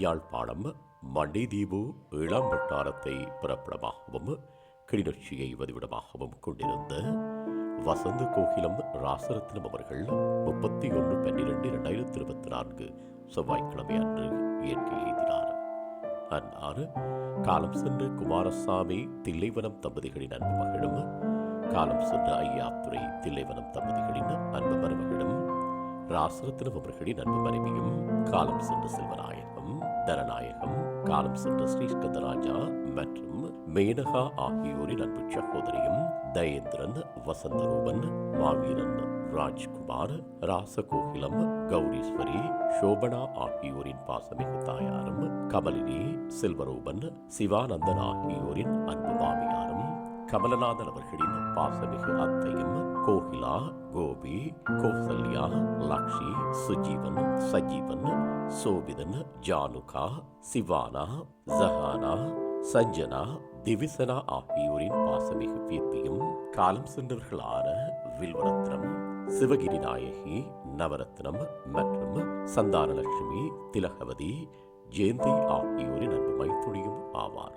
யாழ்ப்பாணம் மண்டைதீவு இளம் வட்டாரத்தை பிறப்பிடமாகவும் கிளிநொச்சியை வதிவிடமாகவும் கொண்டிருந்த வசந்த கோகிலம் ராசரத்னம் அவர்கள் முப்பத்தி ஒன்று பன்னிரெண்டு இரண்டாயிரத்தி இருபத்தி நான்கு செவ்வாய்க்கிழமை அன்று இயற்கை எழுதினார் அன்னாறு காலம் சென்ற குமாரசாமி தில்லைவனம் தம்பதிகளின் அன்பு மகளும் காலம் சென்ற ஐயாத்துறை தில்லைவனம் தம்பதிகளின் ராசரத்னம் அவர்களின் அன்பு மனைவியும் காலம் சென்ற செல்வநாயகம் தரநாயகம் காலம் சென்ற ஸ்ரீஸ்கந்தராஜா மற்றும் மேனகா ஆகியோரின் அன்பு சகோதரியும் தயேந்திரன் வசந்தரூபன் மாவீரன் ராஜ்குமார் ராசகோகிலம் கௌரீஸ்வரி சோபனா ஆகியோரின் பாசமிகு தாயாரும் கமலினி செல்வரூபன் சிவானந்தன் ஆகியோரின் அன்பு மாமியாரும் கமலநாதன் அவர்களின் பாசமிகு அத்தையும் கோகிலா கோபி கோசல்யா லக்ஷி சுஜீவன் சஜீவன் சோபிதன் ஜானுகா சிவானா ஜஹானா சஞ்சனா திவிசனா ஆகியோரின் பாசமிகு பீர்த்தியும் காலம் சென்றவர்களான வில்வரத்னம் சிவகிரி நாயகி நவரத்னம் மற்றும் சந்தானலட்சுமி திலகவதி ஜெயந்தி ஆகியோரின் அன்பு மைத்துணியும் ஆவார்.